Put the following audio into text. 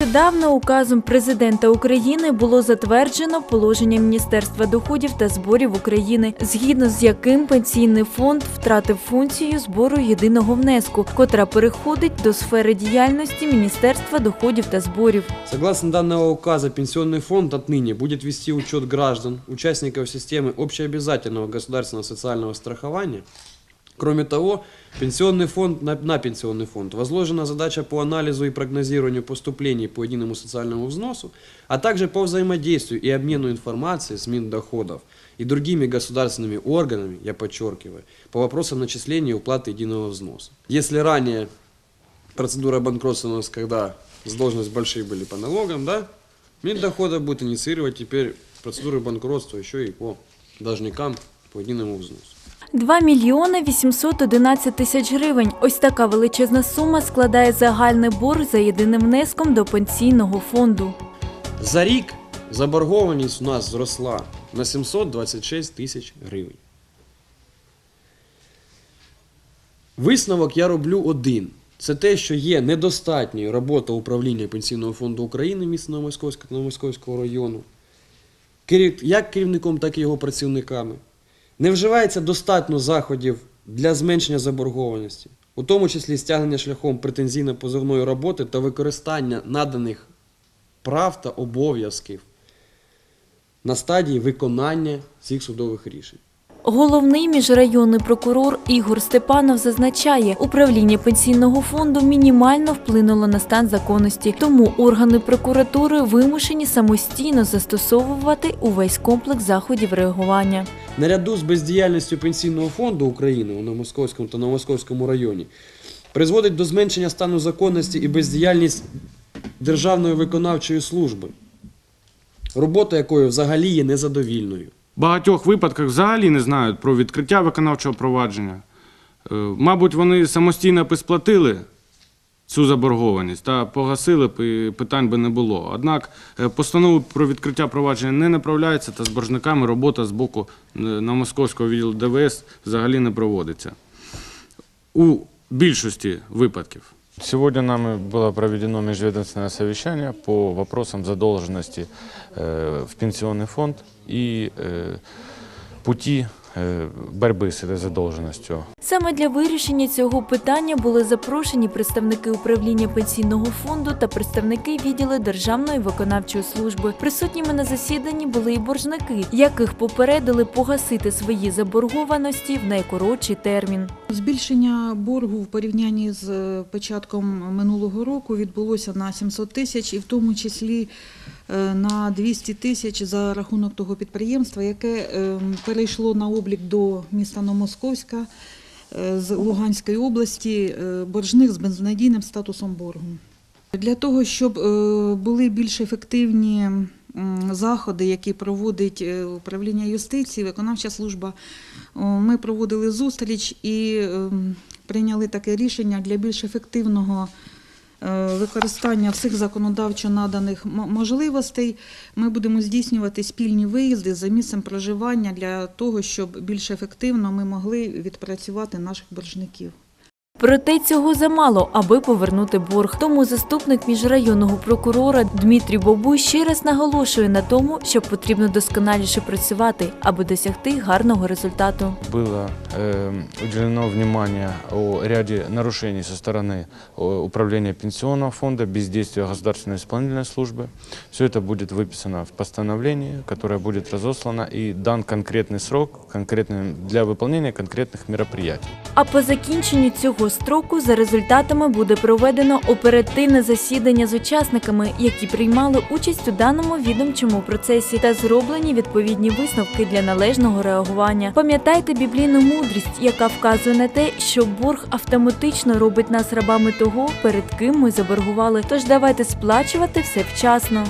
Нещодавно указом президента України було затверджено положення Міністерства доходів та зборів України, згідно з яким пенсійний фонд втратив функцію збору єдиного внеску, котра переходить до сфери діяльності Міністерства доходів та зборів. Согласно данного указа, пенсионный фонд отныне будет вести учет граждан, участников системы общеобязательного государственного социального страхования. Кроме того, пенсионный фонд, на, на пенсионный фонд возложена задача по анализу и прогнозированию поступлений по единому социальному взносу, а также по взаимодействию и обмену информацией с Миндоходов и другими государственными органами, я подчеркиваю, по вопросам начисления и уплаты единого взноса. Если ранее процедура банкротства у нас, когда задолженность большие были по налогам, да, Миндохода будет инициировать теперь процедуры банкротства еще и по должникам по единому взносу. 2 мільйони 811 тисяч гривень. Ось така величезна сума складає загальний борг за єдиним внеском до пенсійного фонду. За рік заборгованість у нас зросла на 726 тисяч гривень. Висновок я роблю один. Це те, що є недостатньою робота управління Пенсійного фонду України міста Новомосковського району, як керівником, так і його працівниками. Не вживається достатньо заходів для зменшення заборгованості, у тому числі стягнення шляхом претензійно-позовної роботи та використання наданих прав та обов'язків на стадії виконання цих судових рішень. Головний міжрайонний прокурор Ігор Степанов зазначає, управління пенсійного фонду мінімально вплинуло на стан законності, тому органи прокуратури вимушені самостійно застосовувати увесь комплекс заходів реагування. Наряду з бездіяльністю Пенсійного фонду України у Новомосковському та Новомосковському районі призводить до зменшення стану законності і бездіяльність Державної виконавчої служби, робота якої взагалі є незадовільною. Багатьох випадках взагалі не знають про відкриття виконавчого провадження. Е, Мабуть, вони самостійно б сплатили цю заборгованість та погасили б і питань би не було. Однак е, постанови про відкриття провадження не направляються та з боржниками робота з боку е, на московського відділу ДВС взагалі не проводиться. У більшості випадків. Сегодня нами было проведено межведомственное совещание по вопросам задолженности э, в пенсионный фонд и э, пути э, борьбы с этой задолженностью. Саме для вирішення цього питання були запрошені представники управління пенсійного фонду та представники відділу Державної виконавчої служби. Присутніми на засіданні були і боржники, яких попередили погасити свої заборгованості в найкоротший термін. Збільшення боргу в порівнянні з е, початком минулого року відбулося на 700 тисяч, і в тому числі е, на 200 тисяч за рахунок того підприємства, яке е, перейшло на облік до міста Новомосковська е, з Луганської області, е, боржних з безнадійним статусом боргу. Для того, щоб е, були більш ефективні заходи, які проводить е, управління юстиції, виконавча служба, ми проводили зустріч і ем, прийняли таке рішення для більш ефективного е, використання всіх законодавчо наданих можливостей. Ми будемо здійснювати спільні виїзди за місцем проживання для того, щоб більш ефективно ми могли відпрацювати наших боржників. Проте цього замало, аби повернути борг. Тому заступник міжрайонного прокурора Дмитрій Бобуй ще раз наголошує на тому, що потрібно досконаліше працювати, аби досягти гарного результату. Было э, уделено внимание о ряде нарушений со стороны э, управления пенсионного фонда, бездействия государственной исполнительной службы. Все это будет выписано в постановлении, которое будет разослано и дан конкретный срок конкретный, для выполнения конкретных мероприятий. А по закінченню строку за результатами буде проведено оперативне засідання з учасниками, які приймали участь у даному відомчому процесі, та зроблені відповідні висновки для належного реагування. Пам'ятайте біблійну мудрість, яка вказує на те, що борг автоматично робить нас рабами того, перед ким ми заборгували. Тож давайте сплачувати все вчасно.